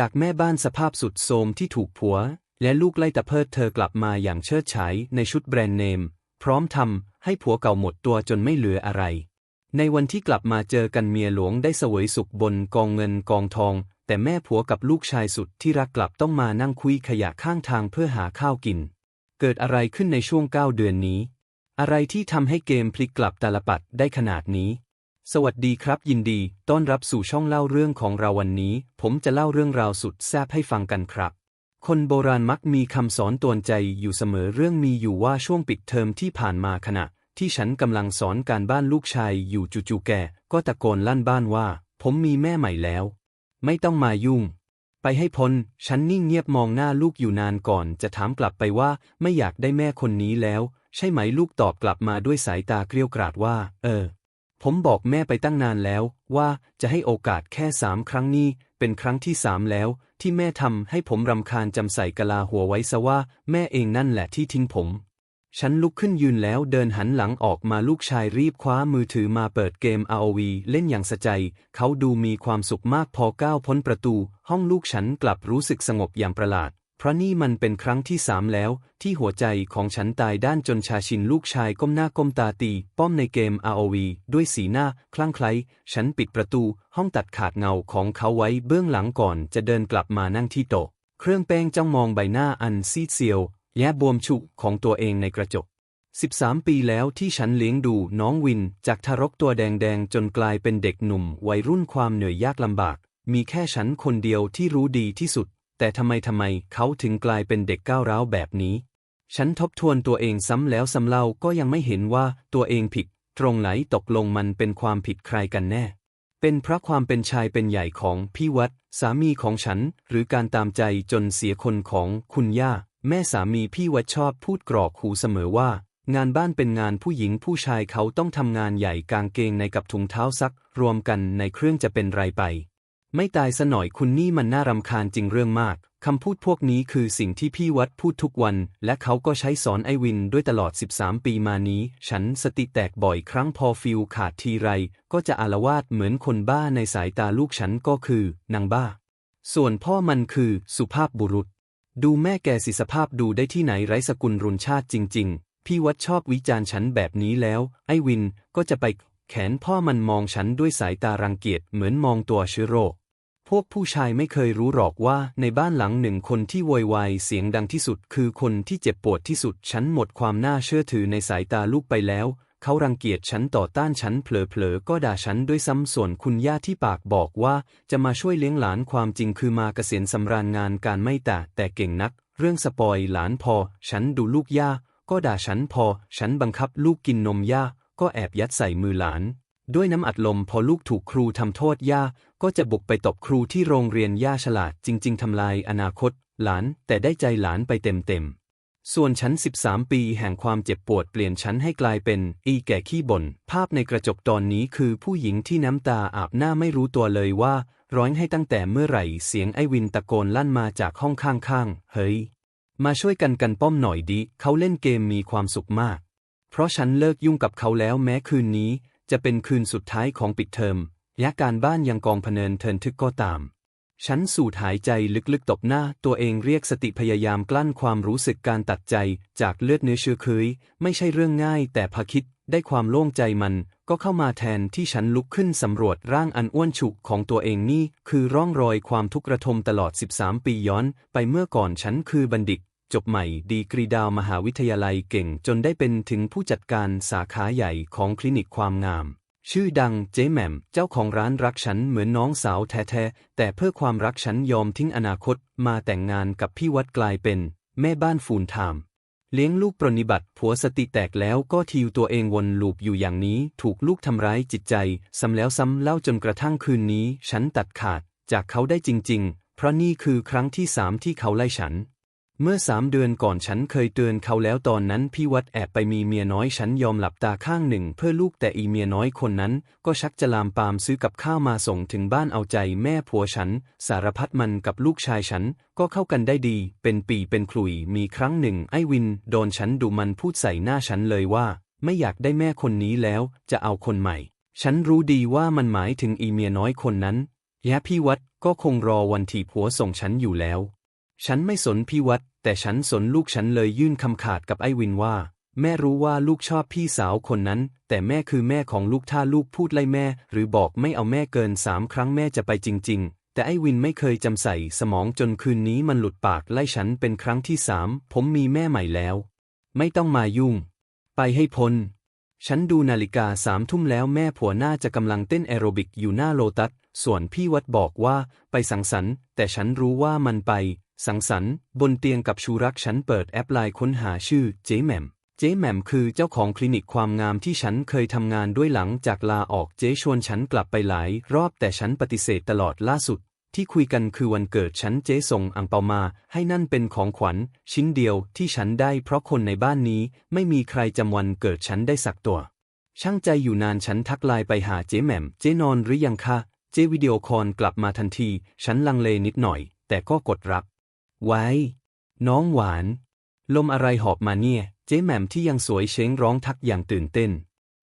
จากแม่บ้านสภาพสุดโทรมที่ถูกผัว และลูกไล่ตะเพิดเธอกลับมาอย่างเชิดฉายในชุดแบรนด์เนม พร้อมทำให้ผัวเก่าหมดตัวจนไม่เหลืออะไร ในวันที่กลับมาเจอกันเมียหลวงได้เสวยสุขบนกองเงินกองทอง แต่แม่ผัวกับลูกชายสุดที่รักกลับต้องมานั่งคุยขยะข้างทางเพื่อหาข้าวกิน เกิดอะไรขึ้นในช่วงเก้าเดือนนี้ อะไรที่ทำให้เกมพลิกกลับตาลปัดได้ขนาดนี้ สวัสดีครับ ยินดี ต้อนรับสู่ช่องเล่าเรื่องของเราวันนี้ ผมจะเล่าเรื่องราวสุดแซ่บให้ฟังกันครับ คนโบราณมักมีคำสอนตวนใจอยู่เสมอเรื่องมีอยู่ว่าช่วงปิดเทอมที่ผ่านมาขณะ ที่ฉันกำลังสอนการบ้านลูกชายอยู่จู่ๆแกก็ตะโกนลั่นบ้านว่า ผมมีแม่ใหม่แล้ว ไม่ต้องมายุ่ง ไปให้พ้น ฉันนิ่งเงียบมองหน้าลูกอยู่นานก่อนจะถามกลับไปว่า ไม่อยากได้แม่คนนี้แล้ว ใช่ไหมลูกตอบกลับมาด้วยสายตาเกลียวกราดว่า เออ ผมบอกแม่ไปตั้งนานแล้วว่าจะให้โอกาสแค่สามครั้งนี้ เป็นครั้งที่สามแล้ว ที่แม่ทำให้ผมรำคาญจำใส่กะลาหัวไว้ซะว่า แม่เองนั่นแหละที่ทิ้งผม ฉันลุกขึ้นยืนแล้วเดินหันหลังออกมาลูกชายรีบคว้ามือถือมาเปิดเกม ROV เล่นอย่างสะใจ เขาดูมีความสุขมากพอก้าวพ้นประตู ห้องลูกฉันกลับรู้สึกสงบอย่างประหลาด เพราะนี่มันเป็นครั้งที่สามแล้ว ที่หัวใจของฉันตายด้านจนชาชินลูกชายก้มหน้าก้มตาตี ป้อมในเกม ROV ด้วยสีหน้า คลั่งไคล้ฉันปิดประตูห้องตัดขาดเงาของเขาไว้เบื้องหลังก่อนจะเดินกลับมานั่งที่โต๊ะเครื่องแป้งจ้องมองใบหน้าอันซีดเซียว แย่บวมฉุกของตัวเองในกระจก 13 ปีแล้วที่ฉันเลี้ยงดูน้องวิน จากทารกตัวแดงๆ จนกลายเป็นเด็กหนุ่ม วัยรุ่นความเหนื่อยยากลำบาก มีแค่ฉันคนเดียวที่รู้ดีที่สุด แต่ทำไมทำไมเขาถึงกลายเป็นเด็กก้าวร้าวแบบนี้ ฉันทบทวนตัวเองซ้ำแล้วซ้ำเล่าก็ยังไม่เห็นว่าตัวเองผิด ตรงไหนตกลงมันเป็นความผิดใครกันแน่ เป็นเพราะความเป็นชายเป็นใหญ่ของพี่วัด สามีของฉัน หรือการตามใจจนเสียคนของคุณย่า แม่สามีพี่วัดชอบพูดกรอกหูเสมอว่า งานบ้านเป็นงานผู้หญิงผู้ชายเขาต้องทำงานใหญ่กางเกงในกับถุงเท้าซัก รวมกันในเครื่องจะเป็นไรไป ไม่ตายซะหน่อยคุณนี่มันน่ารำคาญจริงเรื่องมาก คำพูดพวกนี้คือสิ่งที่พี่วัดพูดทุกวัน และเขาก็ใช้สอนไอวินด้วยตลอด 13 ปีมานี้ ฉันสติแตกบ่อยครั้งพอฟิลขาดทีไร ก็จะอาละวาดเหมือนคนบ้าในสายตาลูกฉันก็คือนางบ้า ส่วนพ่อมันคือสุภาพบุรุษ ดูแม่แกสิสภาพดูได้ที่ไหนไร้สกุลรุนชาติจริง ๆ พี่วัดชอบวิจารณ์ฉันแบบนี้แล้ว ไอวินก็จะไป แขนพ่อมันมองฉันด้วยสายตารังเกียจเหมือนมองตัวเชื้อโรค พวกผู้ชายไม่เคยรู้หรอกว่าในบ้านหลังหนึ่งคนที่โวยวายเสียงดังที่สุด คือคนที่เจ็บปวดที่สุด ฉันหมดความน่าเชื่อถือในสายตาลูกไปแล้ว เขารังเกียจฉันต่อต้านฉันเผลอๆก็ด่าฉันด้วยซ้ำส่วนคุณย่าที่ปากบอกว่าจะมาช่วยเลี้ยงหลานความจริงคือมาเกษียณสำราญงานการไม่แต่แต่เก่งนัก เรื่องสปอยหลานพอ ฉันดูลูกย่าก็ด่าฉันพอ ฉันบังคับลูกกินนมย่าก็แอบยัดใส่มือหลาน ด้วยน้ำอัดลมพอลูกถูกครูทำโทษย่า ก็จะบุกไปตบครูที่โรงเรียนย่าฉลาดจริง ๆทำลายอนาคต หลานแต่ได้ใจหลานไปเต็มๆ ส่วนฉัน13 ปีแห่งความเจ็บปวดเปลี่ยนฉันให้กลายเป็น อีแก่ขี้บ่น ภาพในกระจกตอนนี้คือผู้หญิงที่น้ำตาอาบหน้าไม่รู้ตัวเลยว่า ร้อนให้ตั้งแต่เมื่อไหร่เสียงไอวินตะโกนลั่นมาจากห้องข้างๆ เฮ้ย มาช่วยกันกันป้อมหน่อยดิเขาเล่นเกมมีความสุขมาก เพราะฉันเลิกยุ่งกับเขาแล้วแม้คืนนี้ จะเป็นคืนสุดท้ายของปิดเทอมยะการบ้านยังกองพเนินเทินทึกก็ตาม ฉันสูดหายใจลึกๆตบหน้า ตัวเองเรียกสติพยายามกลั้นความรู้สึกการตัดใจจากเลือดเนื้อเชื้อเคย ไม่ใช่เรื่องง่าย แต่พอคิดได้ความโล่งใจมันก็เข้ามาแทนที่ฉันลุกขึ้นสำรวจร่างอันอ้วนฉุกของตัวเองนี่ คือร่องรอยความทุกข์ระทมตลอด 13 ปีย้อน ไปเมื่อก่อนฉันคือบัณฑิต จบใหม่ดีกรีดาวมหาวิทยาลัยเก่งจนได้เป็นถึงผู้จัดการสาขาใหญ่ของคลินิกความงาม ชื่อดังเจ๊แหม่มเจ้าของร้านรักฉันเหมือนน้องสาวแท้ๆ แต่เพื่อความรักฉันยอมทิ้งอนาคต มาแต่งงานกับพี่วัดกลายเป็น แม่บ้านฟูนไทม์เลี้ยงลูกปรนนิบัติผัวสติแตกแล้วก็ทิวตัวเองวนลูปอยู่อย่างนี้ ถูกลูกทำร้ายจิตใจซ้ำแล้วซ้ำเล่าจนกระทั่งคืนนี้ ฉันตัดขาด จากเขาได้จริง ๆ เพราะนี่คือครั้งที่สามที่เขาไล่ฉัน เมื่อสามเดือนก่อนฉันเคยเตือนเขาแล้วตอนนั้นพี่วัดแอบไปมีเมียน้อยฉันยอมหลับตาข้างหนึ่ง เพื่อลูกแต่อีเมียน้อยคนนั้น ก็ชักจะลามปามซื้อกับข้าวมาส่งถึงบ้านเอาใจแม่ผัวฉัน สารพัดมันกับลูกชายฉัน ก็เข้ากันได้ดี เป็นปีเป็นขลุยมีครั้งหนึ่งไอ้วิน โดนฉันดูมันพูดใส่หน้าฉันเลยว่า ไม่อยากได้แม่คนนี้แล้ว จะเอาคนใหม่ ฉันรู้ดีว่ามันหมายถึงอีเมียน้อยคนนั้นแย่พี่วัดก็คงรอวันที่ผัวส่งฉันอยู่แล้ว ฉันไม่สนพี่วัด แต่ฉันสนลูกฉันเลยยื่นคำขาดกับไอ้วินว่า แม่รู้ว่าลูกชอบพี่สาวคนนั้น แต่แม่คือแม่ของลูกถ้าลูกพูดไล่แม่ หรือบอกไม่เอาแม่เกินสามครั้งแม่จะไปจริง ๆ แต่ไอ้วินไม่เคยจำใส่สมองจนคืนนี้มันหลุดปากไล่ฉันเป็นครั้งที่สามผมมีแม่ใหม่แล้ว ไม่ต้องมายุ่ง ไปให้พ้นฉันดูนาฬิกาสามทุ่มแล้วแม่ผัวหน่าจะกำลังเต้นแอโรบิกอยู่หน้าโลตัส ส่วนพี่วัดบอกว่าไปสังสรรค์ แต่ฉันรู้ว่ามันไป สังสรรค์ บนเตียงกับชูรักฉันเปิดแอปไลน์ค้นหาชื่อเจ๊แหม่ม เจ๊แหม่มคือเจ้าของคลินิกความงามที่ฉันเคยทำงานด้วยหลังจากลาออกเจ๊ชวนฉันกลับไปหลายรอบแต่ฉันปฏิเสธตลอดล่าสุด ที่คุยกันคือวันเกิดฉันเจ๊ส่งอ่างเปามาให้นั่นเป็นของขวัญ ชิ้นเดียวที่ฉันได้เพราะคนในบ้านนี้ไม่มีใครจำวันเกิดฉันได้สักตัว ช่างใจอยู่นานฉันทักไลน์ไปหาเจ๊แหม่ม เจ๊นอนหรือยังคะเจ๊วิดีโอคอลกลับมาทันที ฉันลังเลนิดหน่อย แต่ก็กดรับ ไว้ น้องหวาน ลมอะไรหอบมาเนี่ย เจ๊แหม่มที่ยังสวยเช้งร้องทักอย่างตื่นเต้น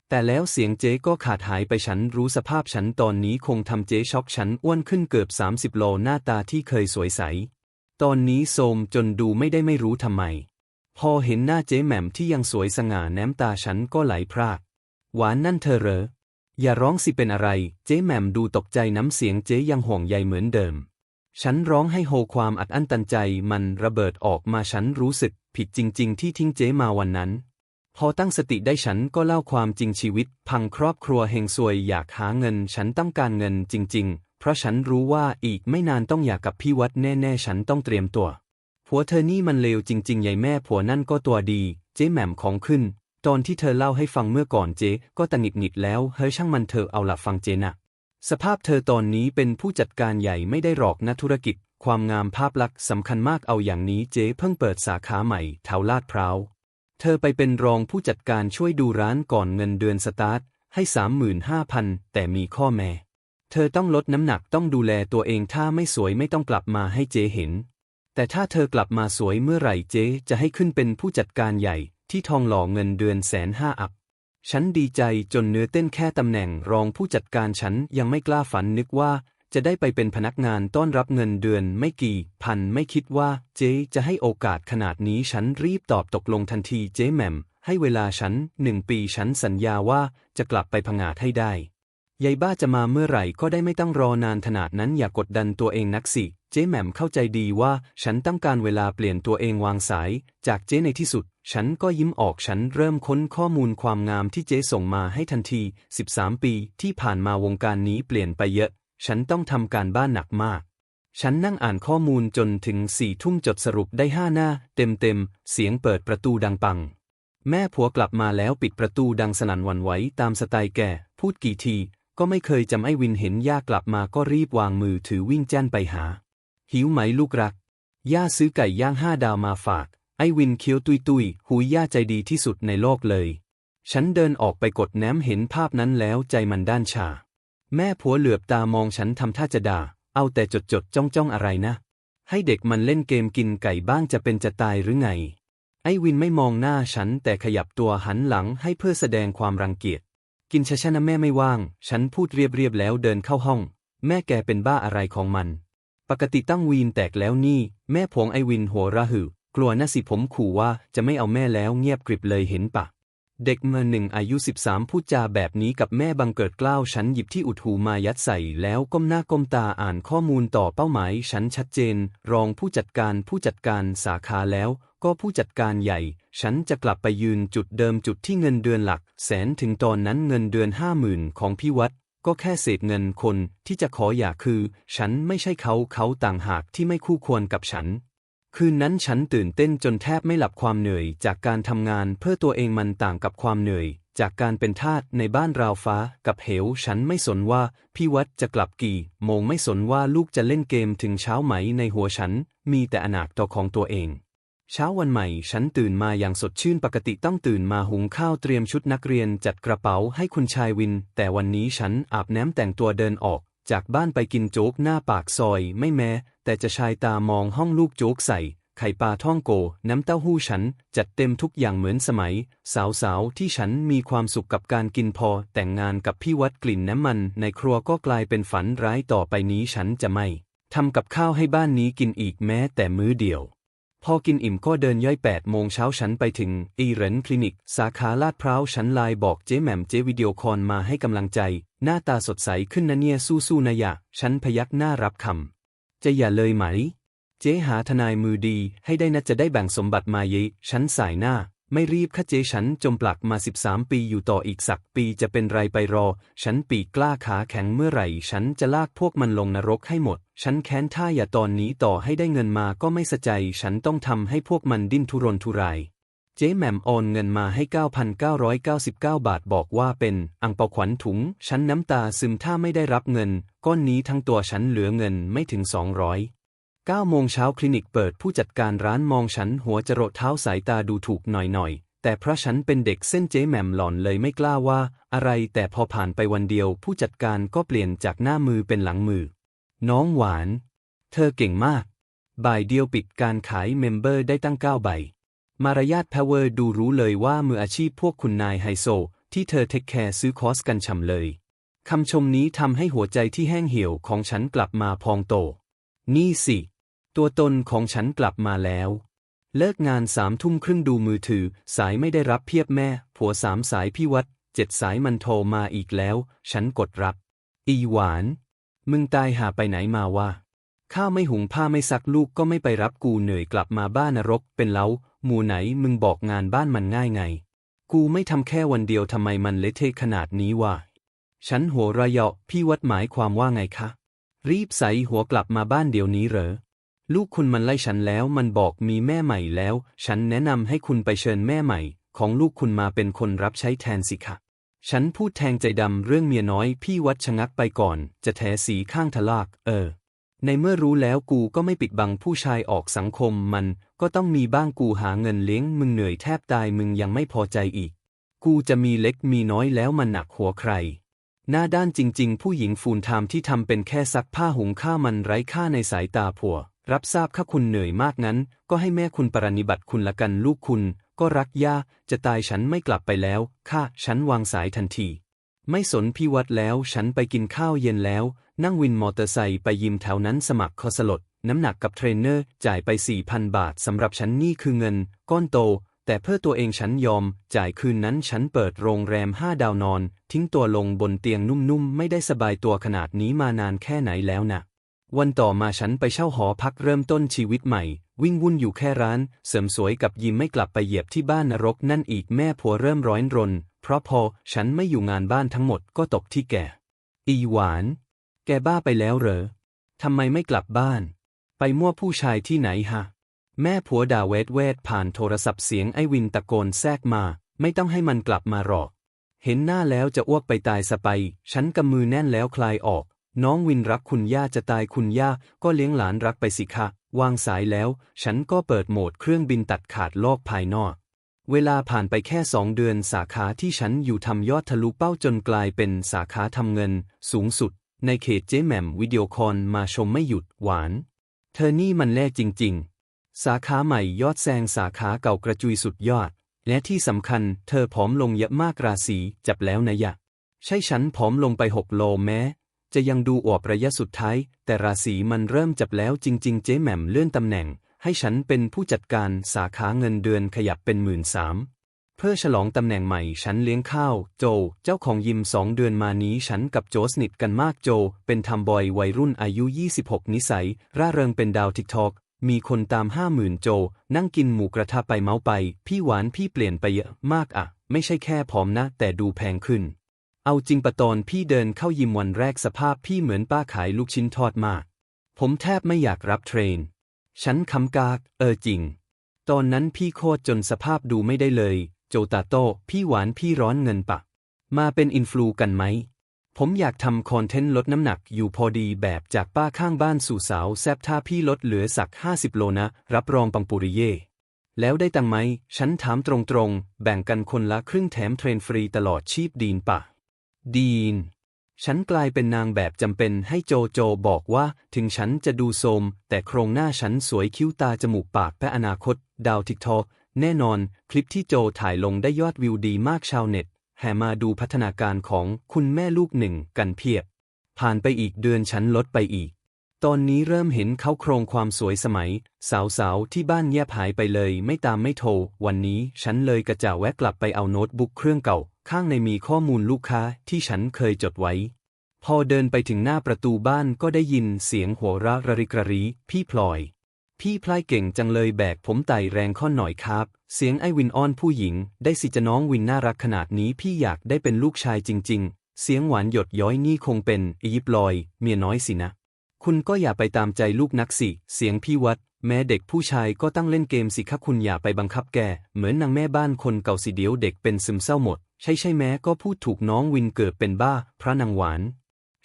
แต่แล้วเสียงเจ๊ก็ขาดหายไปฉันรู้สภาพฉันตอนนี้คงทำเจ๊ช็อกฉันอ้วนขึ้นเกือบ 30 โลหน้าตาที่เคยสวยใส ตอนนี้โทรมจนดูไม่ได้ไม่รู้ทำไม พอเห็นหน้าเจ๊แหม่มที่ยังสวยสง่าแน้ำตาฉันก็ไหลพราก หวานนั่นเธอเหรออย่าร้องสิเป็นอะไร เจ๊แหม่มดูตกใจน้ำเสียงเจ๊ยังห่วงใยเหมือนเดิม ฉันร้องให้โฮความอัดอั้นตันใจมันระเบิดออกมาฉันรู้สึกผิดจริง ๆ ที่ทิ้งเจ๊มาวันนั้น พอตั้งสติได้ฉันก็เล่าความจริงชีวิต พังครอบครัวเฮงซวยอยากหาเงิน ฉันต้องการเงินจริง ๆ เพราะฉันรู้ว่าอีกไม่นานต้องอยากกับพี่วัดแน่ ๆ ฉันต้องเตรียมตัว ผัวเธอนี่มันเลวจริงๆใหญ่แม่ผัวนั่นก็ตัวดี เจ๊แหม่มของขึ้น ตอนที่เธอเล่าให้ฟังเมื่อก่อนเจ๊ก็ตะหงิดหงิดแล้วเฮ้ยช่างมันเธอเอาละฟังเจ๊นะ สภาพเธอตอนนี้เป็นผู้จัดการใหญ่ไม่ได้หรอกนะธุรกิจ ความงามภาพลักษณ์สำคัญมากเอาอย่างนี้เจ๊เพิ่งเปิดสาขาใหม่แถวลาดพร้าว เธอไปเป็นรองผู้จัดการช่วยดูร้านก่อนเงินเดือนสตาร์ทให้สามหมื่นห้าพันแต่มีข้อแม้ เธอต้องลดน้ำหนักต้องดูแลตัวเองถ้าไม่สวยไม่ต้องกลับมาให้เจ๊เห็น แต่ถ้าเธอกลับมาสวยเมื่อไหร่เจ๊จะให้ขึ้นเป็นผู้จัดการใหญ่ที่ทองหล่อเงินเดือนแสนห้าอัพ ฉันดีใจจนเนื้อเต้นแค่ตำแหน่งรองผู้จัดการฉันยังไม่กล้าฝันนึกว่าจะได้ไปเป็นพนักงานต้อนรับเงินเดือนไม่กี่ พันไม่คิดว่าเจ๊จะให้โอกาสขนาดนี้ฉันรีบตอบตกลงทันทีเจ๊แหม่ม ให้เวลาฉันหนึ่งปีฉันสัญญาว่าจะกลับไปพังงาดให้ได้ยายบ้าจะมาเมื่อไหร่ก็ได้ไม่ต้องรอนานขนาดนั้นอย่ากกดดันตัวเองนักสิ เจ๊แหม่มเข้าใจดีว่าฉันต้องการเวลาเปลี่ยนตัวเองวางสาย จากเจ๊ในที่สุด ฉันก็ยิ้มออกฉันเริ่มค้นข้อมูลความงามที่เจ๊ส่งมาให้ทันที 13 ปีที่ผ่านมาวงการนี้เปลี่ยนไปเยอะ ฉันต้องทำการบ้านหนักมาก ฉันนั่งอ่านข้อมูลจนถึงสี่ทุ่มจดสรุปได้ห้าหน้า เต็มๆเสียงเปิดประตูดังปัง แม่ผัวกลับมาแล้วปิดประตูดังสนั่นวันไหวตามสไตล์แก พูดกี่ที ก็ไม่เคยจำไอ้วินเห็นย่ากลับมาก็รีบวางมือถือวิ่งแจ้นไปหา หิวไหมลูกรัก ย่าซื้อไก่ย่างห้าดาวมาฝาก ไอ้วินเคี้ยวตุยตุยหุยย่าใจดีที่สุดในโลกเลย ฉันเดินออกไปกดแน้มเห็นภาพนั้นแล้วใจมันด้านชา แม่ผัวเหลือบตามองฉันทำท่าจะด่า เอาแต่จดจดจ้องจ้องอะไรนะ ให้เด็กมันเล่นเกมกินไก่บ้างจะเป็นจะตายหรือไง ไอ้วินไม่มองหน้าฉันแต่ขยับตัวหันหลังให้เพื่อแสดงความรังเกียจ กินชะชะนะแม่ไม่ว่าง ฉันพูดเรียบๆแล้วเดินเข้าห้อง แม่แกเป็นบ้าอะไรของมัน ปกติตั้งวีนแตกแล้วนี่ แม่ผงไอวินหัวระหึ กลัวนะสิผมขู่ว่าจะไม่เอาแม่แล้วเงียบกริบเลยเห็นปะ เด็กเมื่อหนึ่งอายุ 13 พูดจาแบบนี้กับแม่บังเกิดกล้าวฉันหยิบที่อุดหูมายัดใส่แล้วก้มหน้าก้มตาอ่านข้อมูลต่อเป้าหมายฉันชัดเจน รองผู้จัดการผู้จัดการสาขาแล้ว ก็ผู้จัดการใหญ่ ฉันจะกลับไปยืนจุดเดิมจุดที่เงินเดือนหลัก แสนถึงตอนนั้นเงินเดือนห้าหมื่นของพี่วัดก็แค่เศษเงินคนที่จะขออย่าคือ ฉันไม่ใช่เขาเขาต่างหากที่ไม่คู่ควรกับฉัน คืนนั้นฉันตื่นเต้นจนแทบไม่หลับความเหนื่อย จากการทำงานเพื่อตัวเองมันต่างกับความเหนื่อย จากการเป็นทาสในบ้านราวฟ้ากับเหว ฉันไม่สนว่าพี่วัดจะกลับกี่โมงไม่สนว่าลูกจะเล่นเกมถึงเช้าไหมในหัวฉัน มีแต่อนาคตของตัวเอง เช้าวันใหม่ ฉันตื่นมาอย่างสดชื่นปกติต้องตื่นมาหุงข้าวเตรียมชุดนักเรียนจัดกระเป๋าให้คุณชายวิน แต่วันนี้ฉันอาบน้ำแต่งตัวเดินออกจากบ้านไปกินโจ๊กหน้าปากซอยไม่แม้ แต่จะชายตามองห้องลูกโจ๊กใส่ ไข่ปลาท่องโก น้ำเต้าหู้ฉัน จัดเต็มทุกอย่างเหมือนสมัย สาวๆ ที่ฉันมีความสุขกับการกินพอ แต่งงานกับพี่วัดกลิ่นน้ำมัน ในครัวก็กลายเป็นฝันร้ายต่อไปนี้ฉันจะไม่ทำกับข้าวให้บ้านนี้กินอีกแม้แต่มื้อเดียว พอกินอิ่มก็เดินย่อย8โมงเช้าฉันไปถึง อีเรนคลินิก สาขาลาดพร้าวฉันไลน์บอกเจ๊แหม่มเจ๊วิดีโอคอลมาให้กำลังใจ หน้าตาสดใสขึ้นนะเนี่ยสู้ๆนะอยะ ฉันพยักหน้ารับคำ จะอย่าเลยไหม เจ๊หาทนายมือดีให้ได้นะจะได้แบ่งสมบัติมาเยฉันสายหน้า ไม่รีบค่ะเจ๊ฉันจมปลักมา 13 ปีอยู่ต่ออีกสักปีจะเป็นไรไปรอ ฉันปีกกล้าขาแข็งเมื่อไหร่ ฉันจะลากพวกมันลงนรกให้หมด ฉันแค้นท่าอย่าตอนนี้ต่อให้ได้เงินมาก็ไม่สะใจ ฉันต้องทำให้พวกมันดิ้นทุรนทุราย เจ๊แหม่มโอนเงินมาให้ 9,999 บาทบอกว่าเป็นอังเปาขวัญถุง ฉันน้ำตาซึมถ้าไม่ได้รับเงิน ก้อนนี้ทั้งตัวฉันเหลือเงินไม่ถึง 200 9โมงเช้าคลินิกเปิดผู้จัดการร้านมองฉันหัวจรดเท้าสายตาดูถูกหน่อยๆ แต่เพราะฉันเป็นเด็กเส้นเจ๊แหม่มหล่อนเลยไม่กล้าว่า อะไรแต่พอผ่านไปวันเดียว ผู้จัดการก็เปลี่ยนจากหน้ามือเป็นหลังมือ น้องหวาน เธอเก่งมาก บ่ายเดียวปิดการขายเมมเบอร์ได้ตั้งเก้าใบ มารยาทแพเวอร์ดูรู้เลยว่ามืออาชีพพวกคุณนายไฮโซ ที่เธอเทคแคร์ซื้อคอร์สกันฉ่ำเลย คำชมนี้ทำให้หัวใจที่แห้งเหี่ยวของฉันกลับมาพองโต นี่สิ ตัวตนของฉันกลับมาแล้ว เลิกงานสามทุ่มครึ่งดูมือถือ สายไม่ได้รับเพียบแม่ ผัวสามสายพี่วัดเจ็ดสายมันโทรมาอีกแล้ว ฉันกดรับ อีหวาน มึงตายหาไปไหนมาวะข้าวไม่หุงผ้าไม่ซักลูกก็ไม่ไปรับกูเหนื่อยกลับมาบ้านนรกเป็นเล้า หมู่ไหนมึงบอกงานบ้านมันง่ายไง กูไม่ทำแค่วันเดียวทำไมมันเละเทะขนาดนี้วะ ฉันหัวระยาะพี่วัดหมายความว่าไงคะ รีบใส่หัวกลับมาบ้านเดี๋ยวนี้เหรอ ลูกคุณมันไล่ฉันแล้วมันบอกมีแม่ใหม่แล้ว ฉันแนะนำให้คุณไปเชิญแม่ใหม่ ของลูกคุณมาเป็นคนรับใช้แทนสิคะฉันพูดแทงใจดำเรื่องเมียน้อย พี่วัดชะงักไปก่อน จะแถสีข้างทะลาก เออ ในเมื่อรู้แล้วกูก็ไม่ปิดบังผู้ชายออกสังคมมัน ก็ต้องมีบ้างกูหาเงินเลี้ยงมึงเหนื่อยแทบตายมึงยังไม่พอใจอีก กูจะมีเล็กมีน้อยแล้วมันหนักหัวใคร หน้าด้านจริง ๆ ผู้หญิงฟูลไทม์ที่ทำเป็นแค่ซักผ้าหุงข้ามันไร้ค่าในสายตาผัว รับทราบข้าคุณเหนื่อยมากนั้น ก็ให้แม่คุณปรนนิบัติคุณละกันลูกคุณ ก็รักย่าจะตายฉันไม่กลับไปแล้วข้าฉันวางสายทันทีไม่สนพี่วัดแล้ว ฉันไปกินข้าวเย็นแล้ว นั่งวินมอเตอร์ไซค์ไปยิมแถวนั้นสมัครคอสลด น้ำหนักกับเทรนเนอร์จ่ายไป 4,000 บาทสำหรับฉันนี่คือเงิน ก้อนโต แต่เพื่อตัวเองฉันยอม จ่ายคืนนั้นฉันเปิดโรงแรมห้าดาวนอน ทิ้งตัวลงบนเตียงนุ่มๆ ไม่ได้สบายตัวขนาดนี้มานานแค่ไหนแล้วนะวันต่อมาฉันไปเช่าหอพักเริ่มต้นชีวิตใหม่ วิ่งวุ่นอยู่แค่ร้าน เสริมสวยกับยิมไม่กลับไปเหยียบที่บ้านนรกนั่นอีกแม่ผัวเริ่มร้อนรน เพราะพอฉันไม่อยู่งานบ้านทั้งหมดก็ตกที่แก อีหวาน แกบ้าไปแล้วเหรอทำไมไม่กลับบ้าน ไปมั่วผู้ชายที่ไหนฮะ แม่ผัวด่าเวทเวทผ่านโทรศัพท์เสียงไอวินตะโกนแทรกมา ไม่ต้องให้มันกลับมาหรอก เห็นหน้าแล้วจะอ้วกไปตายสะไป ฉันกำมือแน่นแล้วคลายออก น้องวินรักคุณย่าจะตายคุณย่า ก็เลี้ยงหลานรักไปสิคะ วางสายแล้ว ฉันก็เปิดโหมดเครื่องบินตัดขาดโลกภายนอกเวลาผ่านไปแค่สองเดือนสาขาที่ฉันอยู่ทำยอดทะลุเป้าจนกลายเป็นสาขาทำเงิน สูงสุด ในเขตเจ๊แหม่มวิดีโอคอลมาชมไม่หยุดหวาน เธอนี่มันแน่จริง ๆ สาขาใหม่ยอดแซงสาขาเก่ากระจุยสุดยอด และที่สำคัญเธอผอมลงเยอะมากราศีจับแล้วนะยะ ใช่ฉันผอมลงไปหกโลแม้ จะยังดูอวบระยะสุดท้าย แต่ราศีมันเริ่มจับแล้วจริง ๆ เจ๊แหม่มเลื่อนตำแหน่ง ให้ฉันเป็นผู้จัดการสาขาเงินเดือนขยับเป็นหมื่นสาม พื่อฉลองตำแหน่งใหม่ฉันเลี้ยงข้าว โจ เจ้าของยิมสองเดือนมานี้ฉันกับโจสนิทกันมากโจ เป็นทำบอยวัยรุ่นอายุ 26 นิสัย ร่าเริงเป็นดาวทิกทอกมีคนตามห้าหมื่นโจ นั่งกินหมูกระทะไปเมาไป พี่หวานพี่เปลี่ยนไปเยอะมากอะไม่ใช่แค่ผอมนะ แต่ดูแพงขึ้น เอาจริงปะตอนพี่เดินเข้ายิมวันแรกสภาพพี่เหมือนป้าขายลูกชิ้นทอดมาก ผมแทบไม่อยากรับเทรน ฉันคำกาก เออจริง ตอนนั้นพี่โคตรจนสภาพดูไม่ได้เลย โจตาโต้พี่หวานพี่ร้อนเงินปะ มาเป็นอินฟลูกันไหม ผมอยากทำคอนเทนต์ลดน้ำหนักอยู่พอดีแบบจากป้าข้างบ้านสู่สาวแซบถ้าพี่ลดเหลือสัก 50 โลนะ รับรองปังปุริเย่แล้วได้ตังไหม ฉันถามตรงๆ แบ่งกันคนละครึ่งแถมเทรนฟรีตลอดชีพดีนปะ ดีน ฉันกลายเป็นนางแบบจำเป็นให้โจโจบอกว่า ถึงฉันจะดูโทมแต่โครงหน้าฉันสวยคิ้วตาจมูกปากและอนาคต ดาวทิกทอก แน่นอน คลิปที่โจถ่ายลงได้ยอดวิวดีมากชาวเน็ต แห่มาดูพัฒนาการของคุณแม่ลูกหนึ่งกันเพียบ ผ่านไปอีกเดือนฉันลดไปอีก ตอนนี้เริ่มเห็นเขาโครงความสวยสมัย สาวๆ ที่บ้านเงียบหายไปเลยไม่ตามไม่โทร วันนี้ฉันเลยกระจาแวะกลับไปเอาโน้ตบุ๊กเครื่องเก่า ข้างในมีข้อมูลลูกค้าที่ฉันเคยจดไว้ พอเดินไปถึงหน้าประตูบ้านก็ได้ยินเสียงหัวเราะระริกระรี พี่พลอย พี่พลายเก่งจังเลยแบกผมไต่แรงข้อหน่อยครับ เสียงไอวินอ้อนผู้หญิง ได้สิจะน้องวินน่ารักขนาดนี้พี่อยากได้เป็นลูกชายจริง ๆ เสียงหวานหยดย้อยนี่คงเป็นอียิปลอย เมียน้อยสินะ คุณก็อย่าไปตามใจลูกนักสิ เสียงพี่วัด แม้เด็กผู้ชายก็ตั้งเล่นเกมสิคะคุณอย่าไปบังคับแก เหมือนนางแม่บ้านคนเก่าสิเดียวเด็กเป็นซึมเศร้าหมด ใช่ใช่แม้ก็พูดถูกน้องวินเกิดเป็นบ้า พระนางหวาน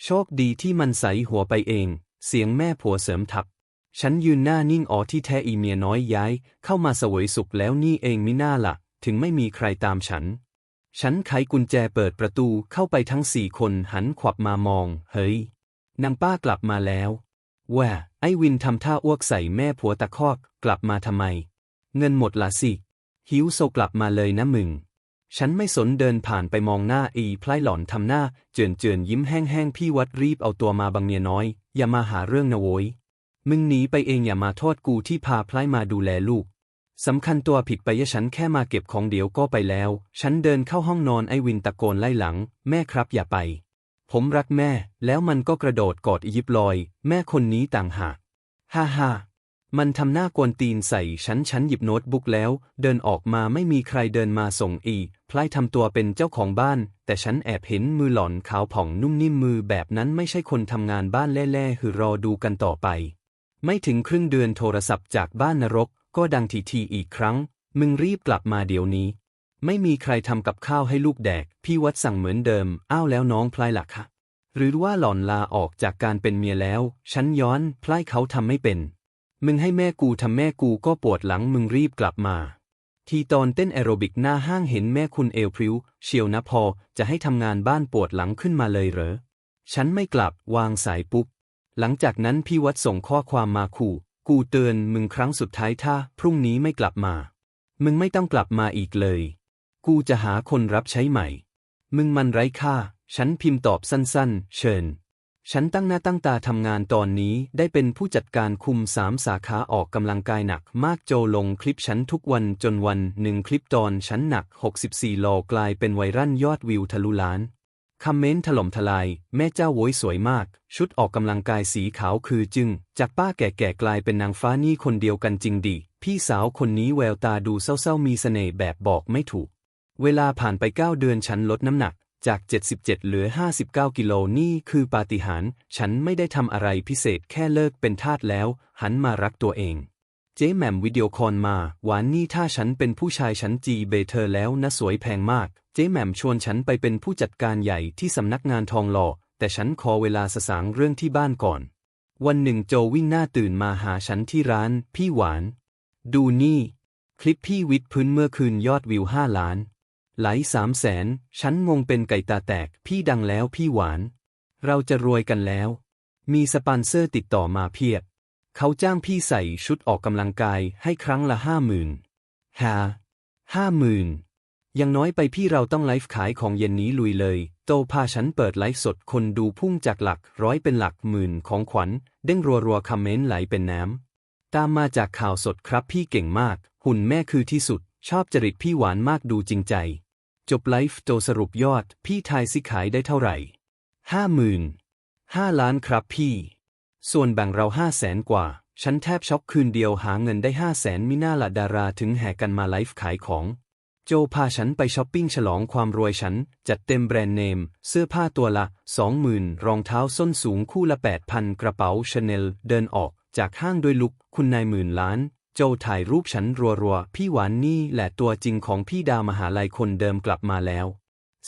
โชคดีที่มันใสหัวไปเอง เสียงแม่ผัวเสริมทับ ฉันยืนหน้านิ่งอ๋อที่แท้อีเมียน้อยย้าย เข้ามาสวยสุขแล้วนี่เองมิน่าละถึงไม่มีใครตามฉัน ฉันไขกุญแจเปิดประตูเข้าไปทั้งสี่คนหันขวับมามอง เฮ้ยนางป้ากลับมาแล้วแหว่าไอ้วินทำท่าอ้วกใส่แม่ผัวตะคอกกลับมาทำไม เงินหมดละสิ หิวโซกลับมาเลยนะมึง ฉันไม่สนเดินผ่านไปมองหน้าอีพลายหล่อนทำหน้า เจือนเจือนยิ้มแห้งๆพี่วัดรีบเอาตัวมาบังเมียน้อย อย่ามาหาเรื่องนะโว้ย มึงหนีไปเองอย่ามาโทษกูที่พาพลายมาดูแลลูก สำคัญตัวผิดไปยะฉันแค่มาเก็บของเดี๋ยวก็ไปแล้ว ฉันเดินเข้าห้องนอนไอวินตะโกนไล่หลัง แม่ครับอย่าไป ผมรักแม่ แล้วมันก็กระโดดกอดอียิปลอย แม่คนนี้ต่างหากฮ่าฮ่ามันทำหน้ากวนตีนใส่ฉันฉันหยิบโน้ตบุ๊กแล้ว เดินออกมาไม่มีใครเดินมาส่งอีพลายทำตัวเป็นเจ้าของบ้าน แต่ฉันแอบเห็นมือหล่อนขาวผ่องนุ่มนิ่มมือแบบนั้นไม่ใช่คนทำงานบ้านแล่ๆคือรอดูกันต่อไป ไม่ถึงครึ่งเดือนโทรศัพท์จากบ้านนรก ก็ดังทีทีอีกครั้ง มึงรีบกลับมาเดี๋ยวนี้ ไม่มีใครทำกับข้าวให้ลูกแดก พี่วัดสั่งเหมือนเดิม อ้าวแล้วน้องพลายหล่ะคะหรือว่าหล่อนลาออกจากการเป็นเมียแล้ว ฉันย้อนพลายเขาทำไม่เป็น มึงให้แม่กูทำแม่กูก็ปวดหลังมึงรีบกลับมา ทีตอนเต้นแอโรบิกหน้าห้างเห็นแม่คุณเอวพริ้ว เชียวนะพอจะให้ทำงานบ้านปวดหลังขึ้นมาเลยเหรอ ฉันไม่กลับวางสายปุ๊บ หลังจากนั้นพี่วัดส่งข้อความมาขู่ กูเตือนมึงครั้งสุดท้ายถ้า พรุ่งนี้ไม่กลับมา มึงไม่ต้องกลับมาอีกเลย กูจะหาคนรับใช้ใหม่ มึงมันไร้ค่า ฉันพิมพ์ตอบสั้นๆ เชิญ ฉันตั้งหน้าตั้งตาทำงานตอนนี้ได้เป็นผู้จัดการคุมสามสาขาออกกำลังกายหนักมากโจลงคลิปฉันทุกวันจนวันหนึ่งคลิปตอนฉันหนัก 64โลกลายเป็นไวรัลยอดวิวทะลุล้าน คอมเมนต์ถล่มทลาย แม่เจ้าโวยสวยมาก ชุดออกกำลังกายสีขาวคือจึง จากป้าแก่ๆกลายเป็นนางฟ้านี่คนเดียวกันจริงดิ พี่สาวคนนี้แววตาดูเศร้าๆมีเสน่ห์แบบบอกไม่ถูก เวลาผ่านไป 9 เดือนฉันลดน้ำหนัก จาก 77 เหลือ 59 กิโลนี่คือปาฏิหาริย์ฉันไม่ได้ทำอะไรพิเศษแค่เลิกเป็นทาสแล้ว หันมารักตัวเอง เจ๊แหม่มวิดีโอคอลมา หวานนี่ถ้าฉันเป็นผู้ชายฉันจีเบเธอแล้วนะสวยแพงมาก เจ๊แหม่มชวนฉันไปเป็นผู้จัดการใหญ่ที่สำนักงานทองหล่อ แต่ฉันขอเวลาสสางเรื่องที่บ้านก่อน วันหนึ่งโจวิ่งหน้าตื่นมาหาฉันที่ร้าน พี่หวาน ดูนี่ คลิปพี่วิทย์พื้นเมื่อคืนยอดวิวห้าล้าน ไหลสามแสน ฉันงงเป็นไก่ตาแตก พี่ดังแล้วพี่หวาน เราจะรวยกันแล้ว มีสปอนเซอร์ติดต่อมาเพียบ เขาจ้างพี่ใส่ชุดออกกำลังกายให้ครั้งละห้าหมื่นฮาห้าหมื่นยังน้อยไปพี่เราต้องไลฟ์ขายของเย็นนี้ลุยเลย โตพาฉันเปิดไลฟ์สดคนดูพุ่งจากหลักร้อยเป็นหลักหมื่นของขวัญ เด้งรัวๆคอมเมนต์ไหลเป็นน้ำ ตามมาจากข่าวสดครับพี่เก่งมาก หุ่นแม่คือที่สุด ชอบจริตพี่หวานมากดูจริงใจ จบไลฟ์โตสรุปยอด พี่ทายสิขายได้เท่าไหร่ห้าหมื่นห้าล้านครับพี่ ส่วนแบ่งเราห้าแสนกว่า ฉันแทบช็อกคืนเดียวหาเงินได้ห้าแสนมิน่าละดาราถึงแห่กันมาไลฟ์ขายของ โจพาฉันไปช้อปปิ้งฉลองความรวยฉัน จัดเต็มแบรนด์เนม เสื้อผ้าตัวละสองหมื่นรองเท้าส้นสูงคู่ละแปดพันกระเป๋าชาแนลเดินออกจากห้างด้วยลุกคุณนายหมื่นล้าน โจถ่ายรูปฉันรัวๆ พี่หวานนี่แหละตัวจริงของพี่ดาวมหาลัยคนเดิมกลับมาแล้ว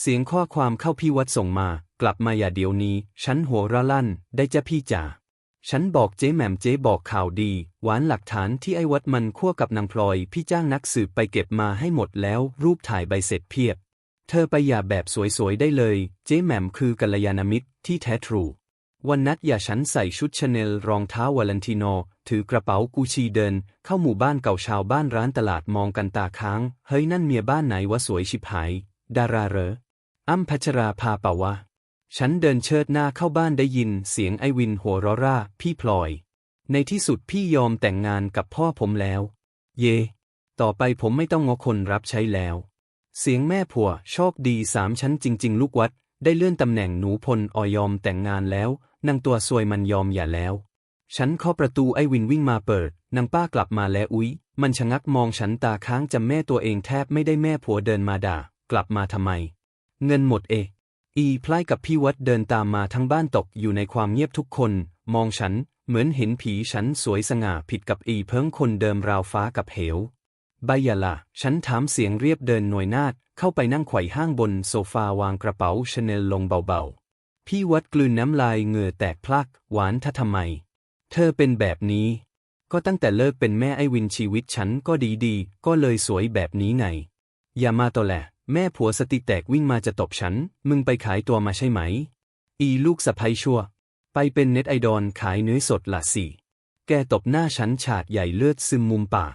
เสียงข้อความเข้าพี่วัดส่งมา กลับมาอย่าเดี๋ยวนี้ ฉันหัวระลั่น ได้จะพี่จ๋า ฉันบอกเจ๊แหม่มเจ๊บอกข่าวดี หวานหลักฐานที่ไอ้วัดมันคั่วกับนางพลอย พี่จ้างนักสืบไปเก็บมาให้หมดแล้ว รูปถ่ายใบเสร็จเพียบ เธอไปหย่าแบบสวยๆ ได้เลย เจ๊แหม่มคือกัลยาณมิตรที่แท้ทรู วันนัดอย่าฉันใส่ชุดชาแนลรองเท้าวาเลนติโน ถือกระเป๋ากูชีเดิน เข้าหมู่บ้านเก่าชาวบ้านร้านตลาดมองกันตาค้าง เฮ้ยนั่นเมียบ้านไหนวะสวยชิบหาย ดาราเหรออ้ำพัชราภาเป่าวะ ฉันเดินเชิดหน้าเข้าบ้านได้ยินเสียงไอวินหัวเร้อร่า พี่พลอย ในที่สุดพี่ยอมแต่งงานกับพ่อผมแล้ว เย ต่อไปผมไม่ต้องงอคนรับใช้แล้ว เสียงแม่ผัวโชคดีสามชั้นจริง ๆ ลูกวัด ได้เลื่อนตำแหน่งหนูพลออยอมแต่งงานแล้วนางตัวซวยมันยอมอย่าแล้ว ฉันเคาะประตูไอวินวิ่งมาเปิดนางป้ากลับมาแล้วอุ๊ย มันชะงักมองฉันตาค้างจำแม่ตัวเองแทบไม่ได้แม่ผัวเดินมาด่า กลับมาทำไม เงินหมดเอ อีพลายกับพี่วัดเดินตามมาทั้งบ้านตกอยู่ในความเงียบทุกคน มองฉัน เหมือนเห็นผีฉันสวยสง่าผิดกับอีเพิ่งคนเดิมราวฟ้ากับเหวใบยาละฉันถามเสียงเรียบเดินหน่วยนาดเข้าไปนั่งไขว่ห้างบนโซฟาวางกระเป๋าชาแนลลงเบาๆ พี่วัดกลืนน้ำลายเหงื่อแตกพลัก หวานท่าทำไม เธอเป็นแบบนี้ ก็ตั้งแต่เลิกเป็นแม่ไอวินชีวิตฉันก็ดีดีๆก็เลยสวยแบบนี้ไง อย่ามาตัวแหละ แม่ผัวสติแตกวิ่งมาจะตบฉัน มึงไปขายตัวมาใช่ไหม อีลูกสะพ้ยชั่ว ไปเป็นเน็ตไอดอลขายเนื้อสดละสิ แกตบหน้าฉันฉาดใหญ่เลือดซึมมุมปาก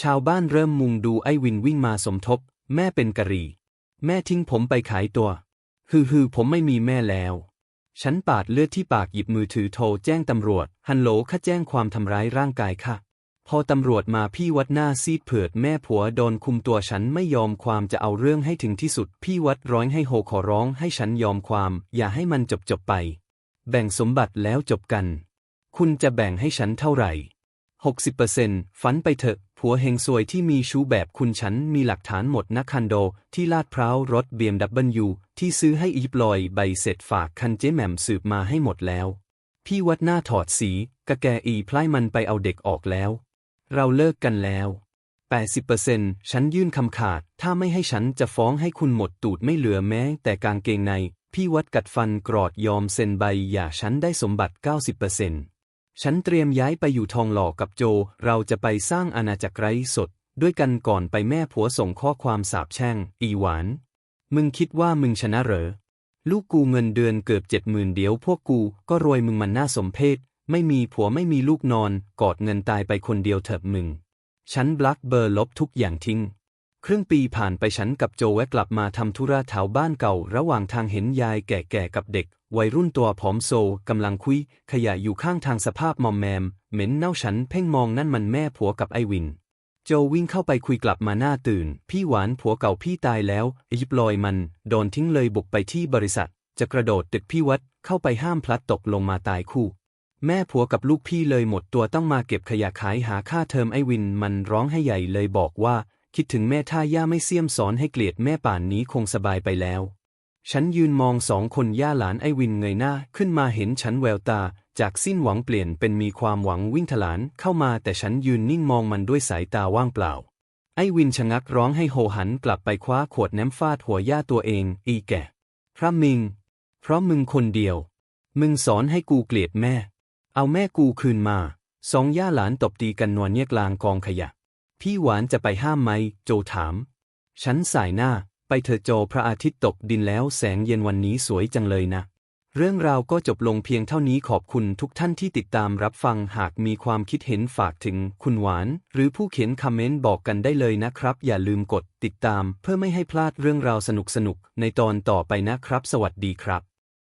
ชาวบ้านเริ่มมุงดูไอวินวิ่งมาสมทบ แม่เป็นกะรี แม่ทิ้งผมไปขายตัว ฮือฮือผมไม่มีแม่แล้ว ฉันปาดเลือดที่ปากหยิบมือถือโทรแจ้งตำรวจ ฮันโหลข้าแจ้งความทำร้ายร่างกายค่ะ พอตำรวจมาพี่วัดหน้าซีดเผือดแม่ผัวโดนคุมตัวฉันไม่ยอมความจะเอาเรื่องให้ถึงที่สุด พี่วัดร้องให้โฮขอร้องให้ฉันยอมความ อย่าให้มันจบจบไป แบ่งสมบัติแล้วจบกัน คุณจะแบ่งให้ฉันเท่าไหร่60%ฝันไปเถอะ ผัวเฮงซวยที่มีชู้แบบคุณฉันมีหลักฐานหมดนะคันโด ที่ลาดพร้าวรถ BMW ที่ซื้อให้อีฟลอยใบเสร็จฝากคันเจ๊แหม่มสืบมาให้หมดแล้ว พี่วัดหน้าถอดสีกะแกอีพลายมันไปเอาเด็กออกแล้ว เราเลิกกันแล้ว 80%ฉันยื่นคำขาด ถ้าไม่ให้ฉันจะฟ้องให้คุณหมดตูดไม่เหลือแม้ แต่กางเกงใน พี่วัดกัดฟันกรอดยอมเซ็นใบหย่าฉันได้สมบัติ 90%ฉันเตรียมย้ายไปอยู่ทองหล่อกับโจ เราจะไปสร้างอาณาจักรไร้สด ด้วยกันก่อนไปแม่ผัวส่งข้อความสาบแช่ง อีหวาน มึงคิดว่ามึงชนะเหรอ ลูกกูเงินเดือนเกือบเจ็ดหมื่นเดี๋ยวพวกกูก็รวยมึงมันน่าสมเพช ไม่มีผัวไม่มีลูกนอน กอดเงินตายไปคนเดียวเถอะมึง ฉันบลักเบอร์ลบทุกอย่างทิ้ง ครึ่งปีผ่านไปฉันกับโจแวะกลับมาทำธุระแถวบ้านเก่า ระหว่างทางเห็นยายแก่ๆกับเด็ก วัยรุ่นตัวผอมโซกำลังคุย ขยะอยู่ข้างทางสภาพมอมแมม เหม็นเน่าฉันเพ่งมองนั่นมันแม่ผัวกับไอวิน โจวิ่งเข้าไปคุยกลับมาหน้าตื่น พี่หวานผัวเก่าพี่ตายแล้วยิบลอยมัน โดนทิ้งเลยบุกไปที่บริษัท จะกระโดดตึกพี่วัดเข้าไปห้ามพลัดตกลงมาตายคู่ แม่ผัวกับลูกพี่เลยหมดตัวต้องมาเก็บขยะขายหาค่าเทอมไอวินมันร้องให้ใหญ่เลยบอกว่า คิดถึงแม่ท่าย่าไม่เสียมสอนให้เกลียดแม่ป่านนี้คงสบายไปแล้ว ฉันยืนมองสองคนย่าหลานไอวินเงยหน้า ขึ้นมาเห็นฉันแววตา จากสิ้นหวังเปลี่ยนเป็นมีความหวังวิ่งถลานเข้ามาแต่ฉันยืนนิ่งมองมันด้วยสายตาว่างเปล่า ไอวินชะงักร้องให้โหหันกลับไปคว้าขวดน้ำฟาดหัวย่าตัวเอง อีแก่พระมิง เพราะมึงคนเดียว มึงสอนให้กูเกลียดแม่ เอาแม่กูคืนมาสองย่าหลานตบตีกันนวลเนียกลางกองขยะ พี่หวานจะไปห้ามไหม โจถาม ฉันสายหน้า ไปเถอะโจพระอาทิตย์ตกดินแล้วแสงเย็นวันนี้สวยจังเลยนะ เรื่องราวก็จบลงเพียงเท่านี้ขอบคุณทุกท่านที่ติดตามรับฟังหากมีความคิดเห็นฝากถึงคุณหวาน หรือผู้เขียนคอมเมนต์บอกกันได้เลยนะครับ อย่าลืมกดติดตามเพื่อไม่ให้พลาดเรื่องราวสนุกๆในตอนต่อไปนะครับ สวัสดีครับ